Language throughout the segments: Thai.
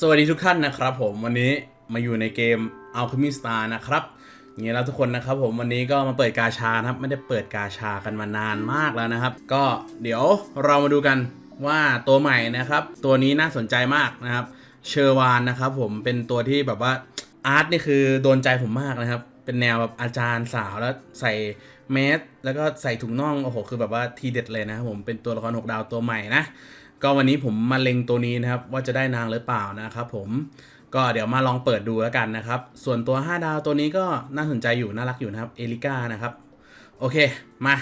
สวัสดีทุกท่านนะครับผมวันนี้มาอยู่ในเกม Alchemy Star นะครับอย่างนี้แล้วทุกคนนะครับผมวันนี้ก็มาเปิดกาชาครับไม่ได้เปิดกาชากันมานานมากแล้วนะครับ ก็เดี๋ยวเรามาดูกันว่าตัวใหม่นะครับ ตัวนี้น่าสนใจมากนะครับเชอร์วานนะครับผมเป็นตัวที่แบบว่าอาร์ตนี่คือโดนใจผมมากนะครับ เป็นแนวแบบอาจารย์สาวแล้วใส่แมสแล้วก็ใส่ถุงน่องโอ้โหคือแบบว่าทีเด็ดเลยนะครับผมเป็นตัวละครหกดาวตัวใหม่นะ ก็วันนี้ผมมาเล็งตัวนี้นะครับ ว่าจะได้นางหรือเปล่านะครับผมก็เดี๋ยวมาลองเปิดดูแล้วกันนะครับ ส่วนตัว 5 ดาวตัวนี้ก็น่าสนใจอยู่น่ารักอยู่นะครับเอลิก้านะครับ โอเคมา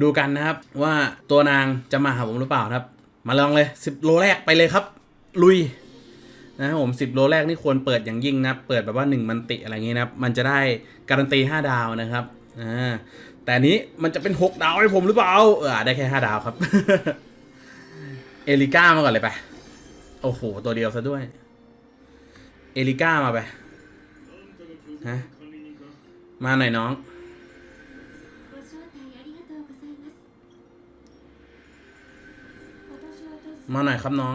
ดูกันนะครับว่าตัวนางจะมาหาผมหรือเปล่านะครับ มาลองเลย 10 โลแรกไปเลยครับ ลุยนะครับผม 10 โลแรกนี่ควรเปิดอย่างยิ่งนะเปิดแบบว่า 1 มันติอะไรอย่างงี้นะครับ มันจะได้การันตี 5 ดาวนะครับอ่าแต่นนี้มันจะเป็น 6 ดาวให้ผมหรือเปล่าเออได้แค่ 5 ดาวครับ เอลิก้ามาก่อนเลยไป โอ้โห ตัวเดียวซะด้วย เอลิก้ามาไป ฮะ มาหน่อยน้อง มาหน่อยครับน้อง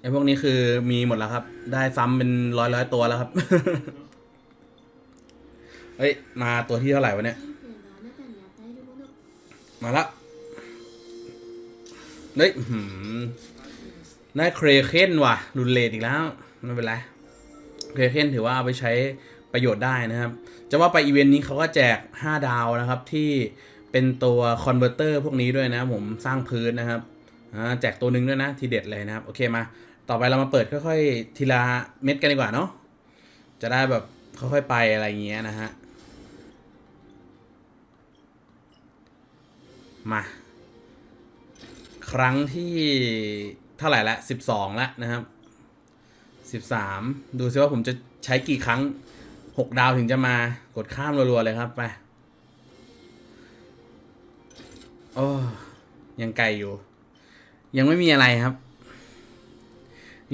ไอพวกนี้คือมีหมดแล้วครับ ได้ซ้ำเป็นร้อยร้อยตัวแล้วครับ เฮ้ย มาตัวที่เท่าไหร่วะเนี่ย มาละเฮ้ยหือได้เครเคนว่ะรุนเลดอีกแล้ว ไม่เป็นไร เครเคนถือว่าเอาไปใช้ประโยชน์ได้นะครับ จะว่าไปอีเวนต์นี้เขาก็แจก 5 ดาวนะครับ ที่เป็นตัวคอนเวอร์เตอร์พวกนี้ด้วยนะผมสร้างพื้นนะครับแจกตัวหนึ่งด้วยนะทีเด็ดเลยนะครับ โอเคมา ต่อไปเรามาเปิดค่อยๆ ทีละเม็ดกันดีกว่าเนาะจะได้แบบค่อยๆไปอะไรเงี้ยนะฮะ มา ครั้งที่เท่าไหร่ละสิบสองล้วนะครับสิบสามดูซิว่าผมจะใช้กี่ครั้งหกดาวถึงจะมากดข้ามรัวๆเลยครับไปโอ้ยังไกลอยู่ ยังไม่มีอะไรครับ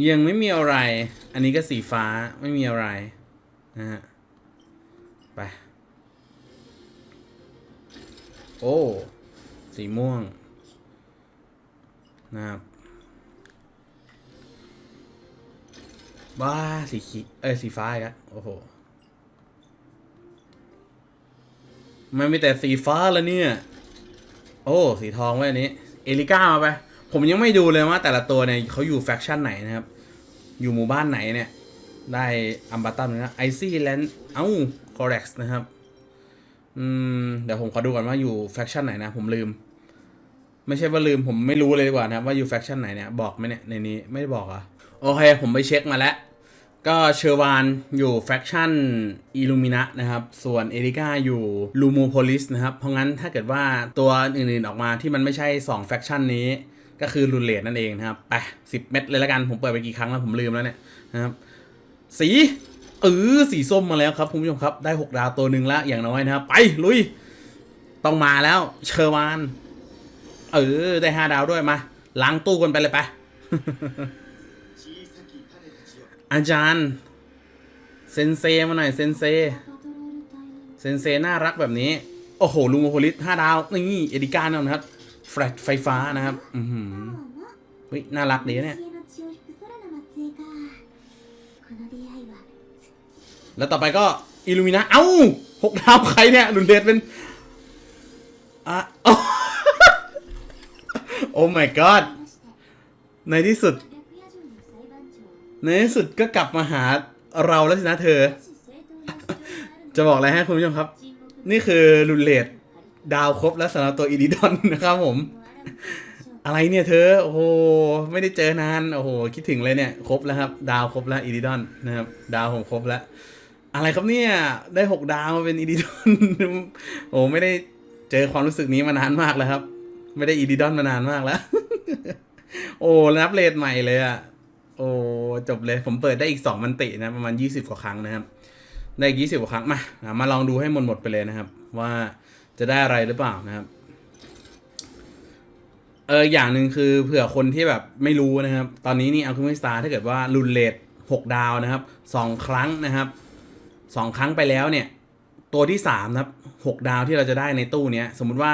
ยังไม่มีอะไร อันนี้ก็สีฟ้าไม่มีอะไรนะฮะไป โอ้ สีม่วงนะครับบ้าสีขีเอ้ยสีฟ้าอีกแล้วโอ้โหมันมีแต่สีฟ้าแล้วเนี่ย โอ้สีทองไว้อันนี้ เอลิก้ามาไป ผมยังไม่ดูเลยว่าแต่ละตัวเนี่ยเขาอยู่แฟคชั่นไหนนะครับ อยู่หมู่บ้านไหนเนี่ย ได้อัมบัตตันนะไอซี่แลนด์เอ้าคอร์เร็กซ์นะครับ อืมเดี๋ยวผมขอดูก่อนว่าอยู่แฟคชั่นไหนนะ ผมลืม ไม่ใช่ว่าลืมผมไม่รู้เลยดีกว่านะว่าอยู่แฟคชั่นไหนเนี่ยบอกไหมเนี่ยในนี้ไม่ได้บอกอะโอเค ผมไปเช็คมาแล้ว ก็เชอร์วานอยู่แฟคชั่นอิลูมินะนะครับ ส่วนเอริก้าอยู่ลูโมโพลิสนะครับ เพราะงั้นถ้าเกิดว่าตัวอื่นๆออกมาที่มันไม่ใช่2แฟคชั่นนี้ ก็คือรุนเลดนั่นเองนะครับไป10เม็ดเลยละกันผมเปิดไปกี่ครั้งแล้วผมลืมแล้วเนี่ยนะครับสี เออสีส้มมาแล้วครับคุณผู้ชมครับ ได้ 6 ดาวตัวหนึ่งแล้วอย่างน้อยนะครับไปลุย ต้องมาแล้ว เชอร์วานเออได้ 5 ดาวด้วยมาล้างตู้กันไปเลยไปอาจารย์เซนเซมาหน่อยเซนเซเซนเซน่ารักแบบนี้ โอ้โหลุงโอโฮลิสห้าดาวนี่เอดิก้านะครับแฟลชไฟฟ้านะครับ อือหือน่ารักดีเนี่ย แล้วต่อไปก็อิลูมินาเอ้าหกดาวใครเนี่ยลุนเดชเป็นอะโอ้ my god ในที่สุด ในที่สุดก็กลับมาหาเราแล้วสินะเธอ จะบอกอะไรให้คุณผู้ชมครับ นี่คือลุนเลดดาวครบแล้วสำหรับตัวอีดิดอนนะครับผม อะไรเนี่ยเธอ โอ้โห ไม่ได้เจอนาน โอ้โห คิดถึงเลยเนี่ย ครบแล้วครับ ดาวครบแล้วอีดิดอนนะครับ ดาวผมครบแล้ว อะไรครับเนี่ย ได้หกดาวมาเป็นอีดิดอนโอ้ไม่ได้เจอความรู้สึกนี้มานานมากแล้วครับ ไม่ได้อีดิดอนมานานมากแล้ว โอ้นับเลทใหม่เลยอะโอ้จบเลยผมเปิดได้อีกสองมันตินะ ประมาณยี่สิบกว่าครั้งนะครับ ได้ยี่สิบกว่าครั้งมามาลองดูให้หมดหมดไปเลยนะครับ ว่าจะได้อะไรหรือเปล่านะครับเอออย่างหนึ่งคือเผื่อคนที่แบบไม่รู้นะครับ ตอนนี้นี่อัลคูมิสตาถ้าเกิดว่ารุนเลทหกดาวนะครับสองครั้งนะครับ สองครั้งไปแล้วเนี่ย ตัวที่สามครับหกดาวที่เราจะได้ในตู้เนี้ย สมมุติว่า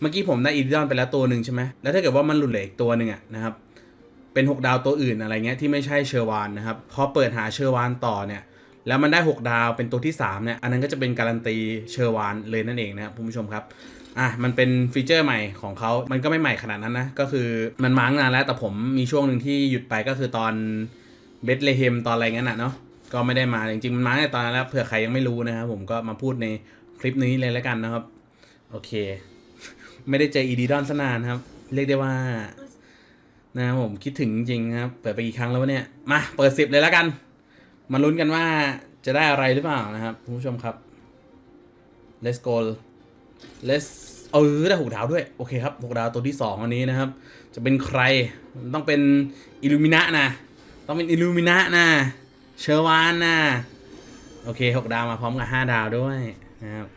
เมื่อกี้ผมได้อีดิดอนไปแล้วตัวหนึ่งใช่ไหมแล้วถ้าเกิดว่ามันหลุดเหลืออีกตัวหนึ่งอะนะครับเป็น6ดาวตัวอื่นอะไรเงี้ยที่ไม่ใช่เชอร์วานนะครับพอเปิดหาเชอร์วานต่อเนี่ยแล้วมันได้ 6 ดาวเป็นตัวที่3เนี่ยอันนั้นก็จะเป็นการันตีเชอร์วานเลยนั่นเองนะครับคุณผู้ชมครับอะมันเป็นฟีเจอร์ใหม่ของเขามันก็ไม่ใหม่ขนาดนั้นนะก็คือมันมาตั้งนานแล้วแต่ผมมีช่วงหนึ่งที่หยุดไปก็คือตอนเบธเลเฮมตอนอะไรเงี้ยน่ะเนาะ ก็ไม่ได้มาจริงๆมันมาตั้งแต่ตอนนั้นแล้วเผื่อใครยังไม่รู้นะครับผมก็มาพูดในคลิปนี้เลยแล้วกันนะครับ โอเค ไม่ได้เจออีดีดอนซะนานครับ เรียกได้ว่า นะครับผมคิดถึงจริงครับ เปิดไปกี่ครั้งแล้ววะเนี่ยมาเปิดสิบเลยแล้วกัน มาลุ้นกันว่าจะได้อะไรหรือเปล่านะครับคุณผู้ชมครับ let's go let's เออได้หกดาวด้วย โอเคครับหกดาวตัวที่สองอันนี้นะครับ จะเป็นใครต้องเป็นอิลูมินะนะ ต้องเป็นอิลูมินะนะ เชอร์วานนะโอเคหกดาวมาพร้อมกับห้าดาวด้วยนะครับ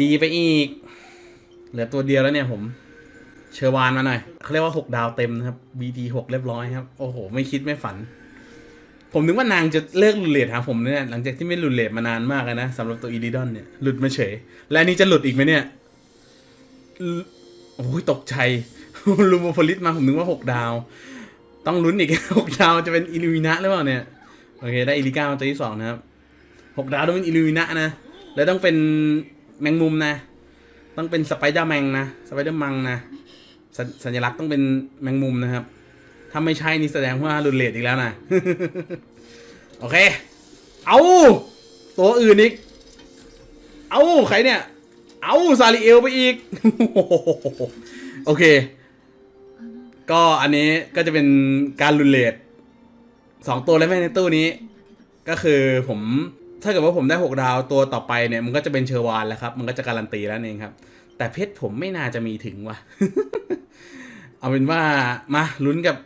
ดีไปอีก เหลือตัวเดียวแล้วเนี่ยผม เชอร์วานมาหน่อยเขาเรียกว่า6ดาวเต็มนะครับ BT 6เรียบร้อยครับ โอ้โห ไม่คิดไม่ฝัน ผมนึกว่านางจะเลิกหลุดเลทหาผมเนี่ยหลังจากที่ไม่หลุดเลทมานานมากเลยนะสำหรับตัวอีดิดอนเนี่ยหลุดมาเฉย และนนี้จะหลุดอีกไหมเนี่ยโอ้ยตกใจลูโมโพลิสมาผมนึกว่า6ดาว ต้องลุ้นอีก6ดาวจะเป็นอิลูมินะหรือเปล่าเนี่ย โอเค ได้อิลิก้ามาตัวที่สองนะครับ6ดาวต้องเป็นอิลูมินะนะ แล้วต้องเป็นแมงมุมนะ ต้องเป็นสไปเดอร์แมงนะ สไปเดอร์มังนะสสัญลักษณ์ต้องเป็นแมงมุมนะครับ ถ้าไม่ใช่นี่แสดงว่ารุนเลดอีกแล้วนะ โอเค เอาตัวอื่นอีก เอาใครเนี่ย เอาซาริเอลไปอีก โอเค ก็อันนี้ก็จะเป็นการรุนเลดสองตัวแล้วแม่ในตู้นี้ ก็คือผมถ้าเกิดว่าผมได้ 6 ดาวตัวต่อไปเนี่ย มันก็จะเป็นเชอร์วานแล้วครับ มันก็จะการันตีแล้วเองครับ แต่เพชรผมไม่น่าจะมีถึงว่ะ เอาเป็นว่ามาลุ้นกับ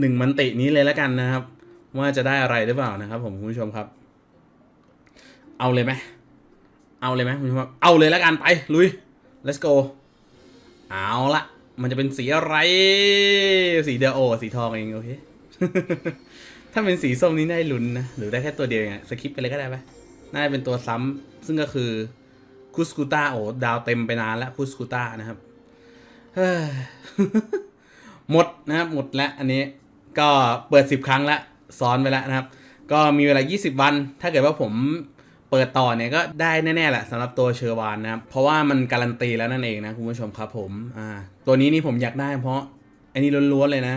หนึ่งมันตินี้เลยแล้วกันนะครับ ว่าจะได้อะไรหรือเปล่านะครับ ผมคุณผู้ชมครับ เอาเลยไหมเอาเลยไหมคุณผู้ชมเอาเลยแล้วกันไปลุย let's go เอาละ มันจะเป็นสีอะไร สีเดียวโอสีทองเอง โอเค ถ้าเป็นสีส้มนี้ได้ลุ้นนะ หรือได้แค่ตัวเดียวเองอะสคิปไปเลยก็ได้ไหมน่าจะเป็นตัวซ้ำซึ่งก็คือคุสกูต้าโอดาวเต็มไปนานแล้วคุสกูต้านะครับเฮ้ยหมดนะครับ หมดแล้วอันนี้ก็เปิด 10 ครั้งแล้วซ้อนไปแล้วนะครับ ก็มีเวลา 20 วัน ถ้าเกิดว่าผม เปิดต่อเนี่ยก็ได้แน่ๆแหละสำหรับตัวเชอร์วานนะครับเพราะว่ามันการันตีแล้วนั่นเองนะคุณผู้ชมครับผมอ่าตัวนี้นี่ผมอยากได้เพราะอันนี้ล้วนๆเลยนะ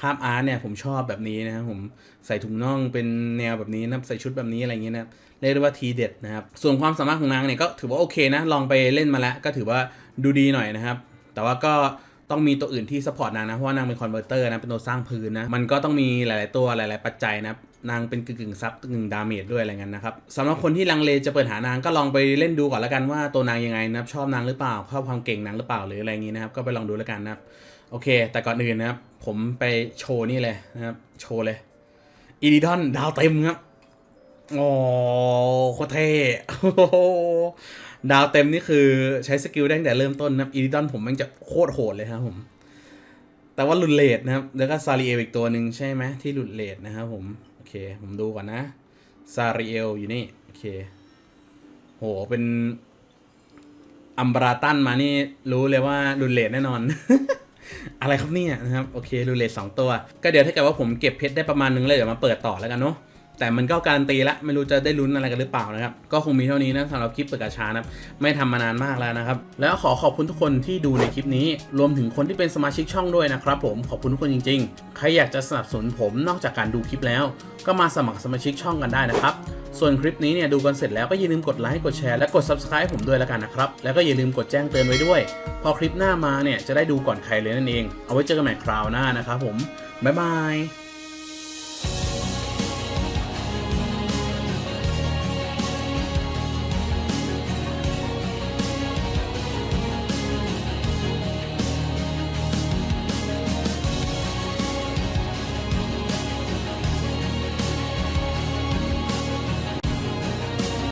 ภาพอาร์ตเนี่ยผมชอบแบบนี้นะครับผมใส่ถุงน่องเป็นแนวแบบนี้นะใส่ชุดแบบนี้อะไรอย่างเงี้ยนะเรียกได้ว่าทีเด็ดนะครับส่วนความสามารถของนางเนี่ยก็ถือว่าโอเคนะลองไปเล่นมาแล้วก็ถือว่าดูดีหน่อยนะครับแต่ว่าก็ต้องมีตัวอื่นที่สปอร์ตนางนะเพราะว่านางเป็นคอนเวอร์เตอร์นะเป็นตัวสร้างพื้นนะมันก็ต้องมีหลาย ๆ ตัวหลาย ๆ ปัจจัยนะครับ นางเป็นกึ่งๆซับกึ่งดาเมจด้วยอะไรเงี้ยนะครับสำหรับคนที่ลังเลจะเปิดหานางก็ลองไปเล่นดูก่อนล้วกันว่าตัวนางยังไงนะครับชอบนางหรือเปล่าชอบความเก่งนางหรือเปล่าหรืออะไรอย่างงี้นะครับก็ไปลองดูแล้วกันนะครับโอเค แต่ก่อนอื่นนะครับ ผมไปโชว์นี่เลยนะครับโชว์เลยอีดิดอนดาวเต็มครับโอ้โคตรเท่ดาวเต็มนี่คือใช้สกิลได้ตั้งแต่เริ่มต้นนะครับอีดิดอนผมมันจะโคตรโหดเลยครับผมแต่ว่าหลุดเลดนะครับ แล้วก็ซาริเอลอีกตัวหนึ่งใช่ไหมที่หลุดเลดนะครับผม เค ผมดูก่อนนะ ซาริเอลอยู่นี่ โอเค โห เป็น อัมบราตันมานี่ รู้เลยว่าลุนเลดแน่นอน อะไรครับเนี่ยนะครับ โอเครูเลดสองตัว ก็เดี๋ยวถ้าเกิดว่าผมเก็บเพชรได้ประมาณนึงเลยเดี๋ยวมาเปิดต่อแล้วกันเนาะ แต่มันก็การันตีละไม่รู้จะได้ลุ้นอะไรกันหรือเปล่านะครับ ก็คงมีเท่านี้นะสำหรับคลิปเปิดกาชานะครับไม่ทำมานานมากแล้วนะครับ แล้วขอขอบคุณทุกคนที่ดูในคลิปนี้ รวมถึงคนที่เป็นสมาชิกช่องด้วยนะครับผมขอบคุณทุกคนจริงๆ ใครอยากจะสนับสนุนผมนอกจากการดูคลิปแล้ว ก็มาสมัครสมาชิกช่องกันได้นะครับส่วนคลิปนี้เนี่ยดูกันเสร็จแล้วก็อย่าลืมกดไลค์กดแชร์และกด subscribe ผมด้วยแล้วกันนะครับ แล้วก็อย่าลืมกดแจ้งเตือนไว้ด้วย พอคลิปหน้ามาเนี่ยจะได้ดูก่อนใครเลยนั่นเอง เอาไว้เจอกันใหม่คราวหน้านะครับผม บ๊ายบาย